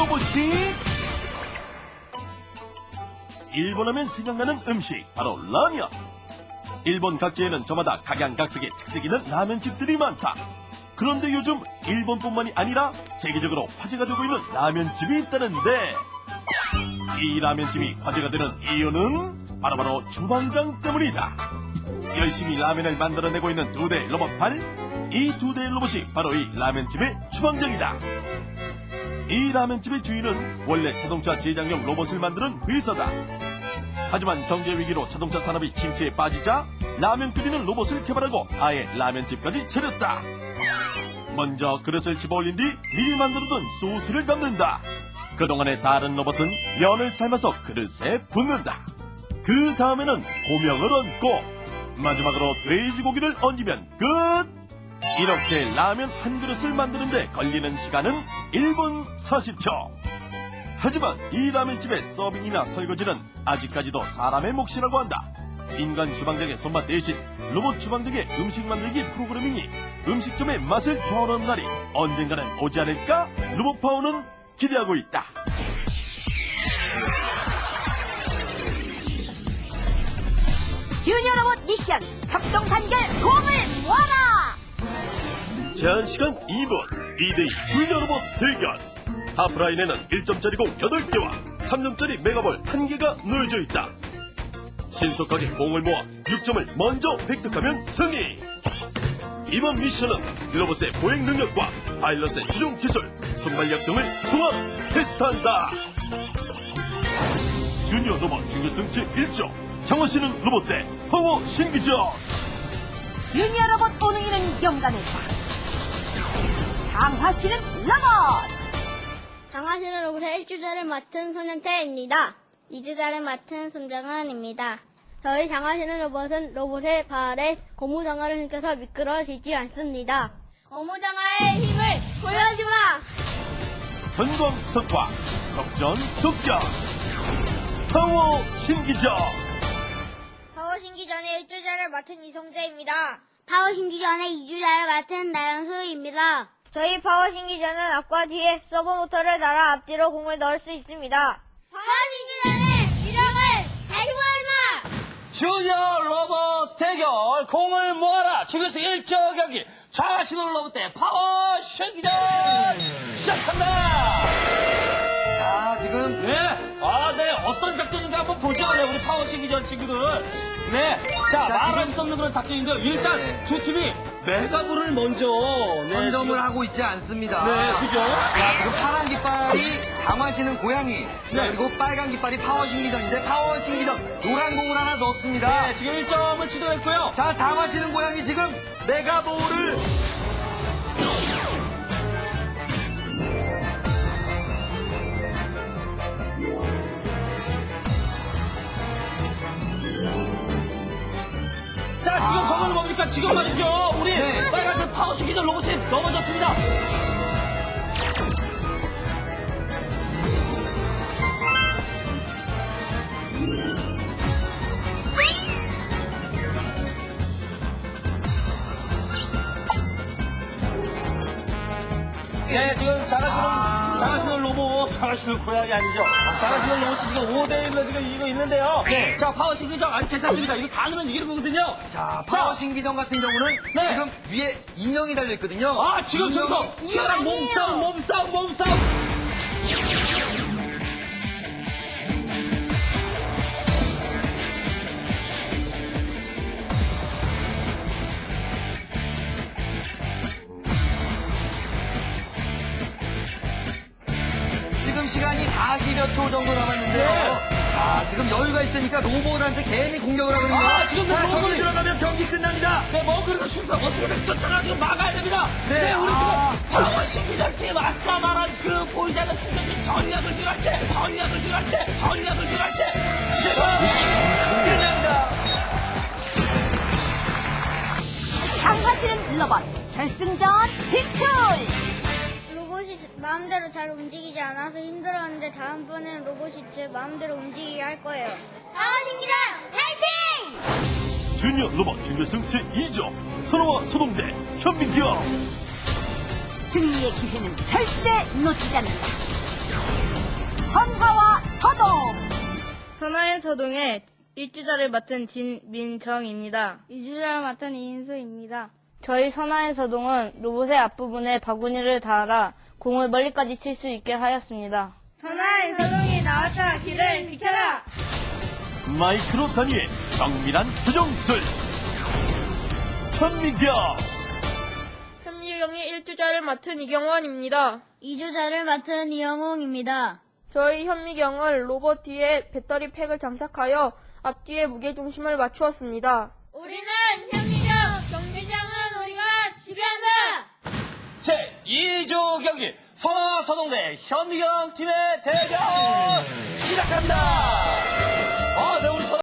로봇이 일본 하면 생각나는 음식 바로 라면. 일본 각지에는 저마다 각양각색의 특색 있는 라면집들이 많다. 그런데 요즘 일본뿐만이 아니라 세계적으로 화제가 되고 있는 라면집이 있다는데 이 라면집이 화제가 되는 이유는 바로바로 주방장 때문이다. 열심히 라면을 만들어내고 있는 두 대의 로봇 팔 이 두 대의 로봇이 바로 이 라면집의 주방장이다 이 라면집의 주인은 원래 자동차 제작용 로봇을 만드는 회사다. 하지만 경제 위기로 자동차 산업이 침체에 빠지자 라면 끓이는 로봇을 개발하고 아예 라면집까지 차렸다. 먼저 그릇을 집어 올린 뒤 미리 만들어둔 소스를 담는다. 그동안의 다른 로봇은 면을 삶아서 그릇에 붓는다. 그 다음에는 고명을 얹고 마지막으로 돼지고기를 얹으면 끝! 이렇게 라면 한 그릇을 만드는데 걸리는 시간은 1분 40초. 하지만 이 라면집의 서빙이나 설거지는 아직까지도 사람의 몫이라고 한다. 인간 주방장의 손맛 대신 로봇 주방장의 음식 만들기 프로그래밍이 음식점의 맛을 좌우하는 날이 언젠가는 오지 않을까? 로봇파워는 기대하고 있다. 주니어 로봇 미션 협동 단결 공을 모아라 제한 시간 2분. 2대2 주니어 로봇 대결. 하프라인에는 1점짜리 공 8개와 3점짜리 메가볼 1개가 놓여져 있다. 신속하게 공을 모아 6점을 먼저 획득하면 승리. 이번 미션은 로봇의 보행 능력과 파일럿의 주종 기술, 순발력 등을 통합 테스트한다. 주니어 로봇 준결승 제1조. 장원씨는 로봇 대 파워 신기전 주니어 로봇 오능이는 영광을 장화 씨는 로봇 강아지는 로봇의 1주자를 맡은 손현태입니다. 2주자를 맡은 손정은입니다. 저희 장화시는 로봇은 로봇의 발에 고무장화를 힘겨서 미끄러지지 않습니다. 고무장화의 힘을 보여주마! 전광 석화 석전 석전 파워 신기전 파워 신기 전에 1주자를 맡은 이성재입니다. 파워 신기 전에 2주자를 맡은 나연수입니다. 저희 파워 신기 전은 앞과 뒤에 서버 모터를 달아 앞뒤로 공을 넣을 수 있습니다. 파워 신기 전에 미력을 다시 보여주마! 주니어 로봇 대결! 공을 모아라! 지금서 1조 경기! 좌신호 로봇 대 파워 신기전! 시작합니다! 자, 지금 네, 한번 보죠. 네, 우리 파워 신기전 친구들. 네, 자, 자, 말할 지금- 수 없는 그런 작전인데요. 일단 네. 두 팀이 메가볼을 먼저 네, 선점을 하고 있지 않습니다. 네, 그죠? 자, 지금 파란 깃발이 장화시는 고양이, 자, 네. 그리고 빨간 깃발이 파워 신기전인데 파워 신기전 노란 공을 하나 넣었습니다. 네, 지금 1점을 취득했고요. 자, 장화시는 고양이 지금 메가볼을 뭡니까? 지금 말이죠. 우리 네. 빨간색 파워 신기전 로봇이 넘어졌습니다. 네, 지금 잘하시는, 잘하시는 로봇, 잘하시는 고양이 아니죠? 잘하시는 로봇이 지금 5대1로 지금 이기고 있는데요. 네. 자, 파워 신기전, 아니, 괜찮습니다. 이거 다 넣으면 이기는 거거든요. 자, 파워 신기전 같은 경우는 네. 지금 위에 인형이 달려 있거든요. 아, 지금 저기서 치열한 몸싸움, 몸싸움, 몸싸움. 시간이 40여 초 정도 남았는데요. 네. 자, 지금 여유가 있으니까 로봇한테 괜히 공격을 하거든요. 아, 지금 자, 로봇이- 저기 들어가면 경기 끝납니다. 네, 뭐, 그래서 실수 어떻게든 쫓아가지고 막아야 됩니다. 네, 네, 우리 아. 지금 파워 신기전 팀 아까 말한 그 보이지 않는 순간적인 전략을 교환채, 전략을 교환채, 전략을 교환채. 지금 끝납니다. 씨는 로봇 결승전 진출 마음대로 잘 움직이지 않아서 힘들었는데 다음번에는 로봇이 제 마음대로 움직이게 할 거예요. 신기전 화이팅! 주니어 로봇 준결승 제2조 선호와 소동대 현민경 승리의 기회는 절대 놓치지 않는다 선화와 서동 선화의 서동의 일주자를 맡은 진민정입니다. 이주자를 맡은 이인수입니다. 저희 선화의 서동은 로봇의 앞부분에 바구니를 달아 공을 멀리까지 칠 수 있게 하였습니다. 선화의 서동이 나왔다. 길을 비켜라. 마이크로 단위의 정밀한 조정술 현미경 현미경의 일주자를 맡은 이경원입니다. 이주자를 맡은 이영웅입니다. 저희 현미경을 로봇 뒤에 배터리 팩을 장착하여 앞뒤의 무게중심을 맞추었습니다. 우리는 현미 서동대 현미경 팀의 대결 네. 시작합니다. 아, 네, 우리 서...